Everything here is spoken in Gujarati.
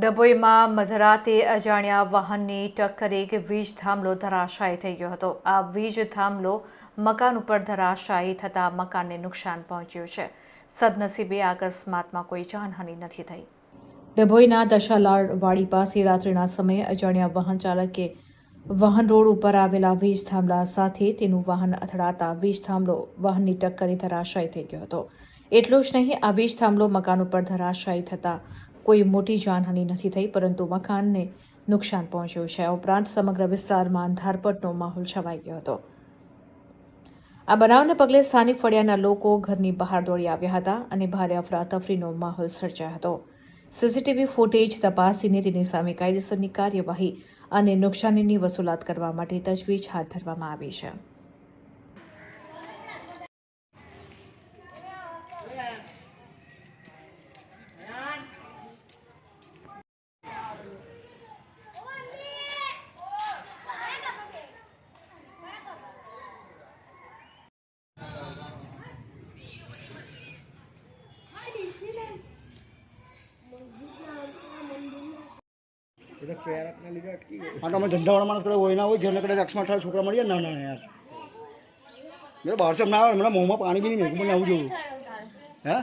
ડભોઈમાં મધરાતે અજાણ્યા વાહનની ટક્કરે એક વીજ થાંભલો ધરાશાયી થઈ ગયો હતો. આ વીજ થાંભલો મકાન ઉપર ધરાશાયી થતાં મકાનને નુકસાન પહોંચ્યું છે. સદનસીબે અકસ્માતમાં કોઈ જાનહાનિ નથી થઈ. ડભોઈના દશાલાડ વાડી પાસે રાત્રિના સમયે અજાણ્યા વાહન ચાલકે વાહન રોડ ઉપર આવેલા વીજ થાંભલા સાથે તેનું વાહન અથડાતા વીજ થાંભલો વાહનની ટક્કરે ધરાશાયી થઈ ગયો હતો. એટલું જ નહીં, આ વીજ થાંભલો મકાન ઉપર ધરાશાયી થતા કોઈ મોટી જાનહાનિ નથી થઈ, પરંતુ મકાનને નુકસાન પહોંચ્યું છે. ઉપરાંત સમગ્ર વિસ્તારમાં અંધારપટનો માહોલ છવાઈ ગયો હતો. આ બનાવને પગલે સ્થાનિક ફળિયાના લોકો ઘરની બહાર દોડી આવ્યા હતા અને ભારે અફરાતફરીનો માહોલ સર્જાયો હતો. સીસીટીવી ફૂટેજ તપાસીને તેની સામે કાયદેસરની કાર્યવાહી અને નુકસાનીની વસૂલાત કરવા માટે તજવીજ હાથ ધરવામાં આવી છે. આ તો અમે ધંધાવાળા માણસ કદાચ હોય ના હોય જેને કદાચ થાય છોકરા મળીએ ના ના યાર. મેં બહાર ના આવે મને મોંમાં પાણી બી નહીં મને આવું જોયું હે?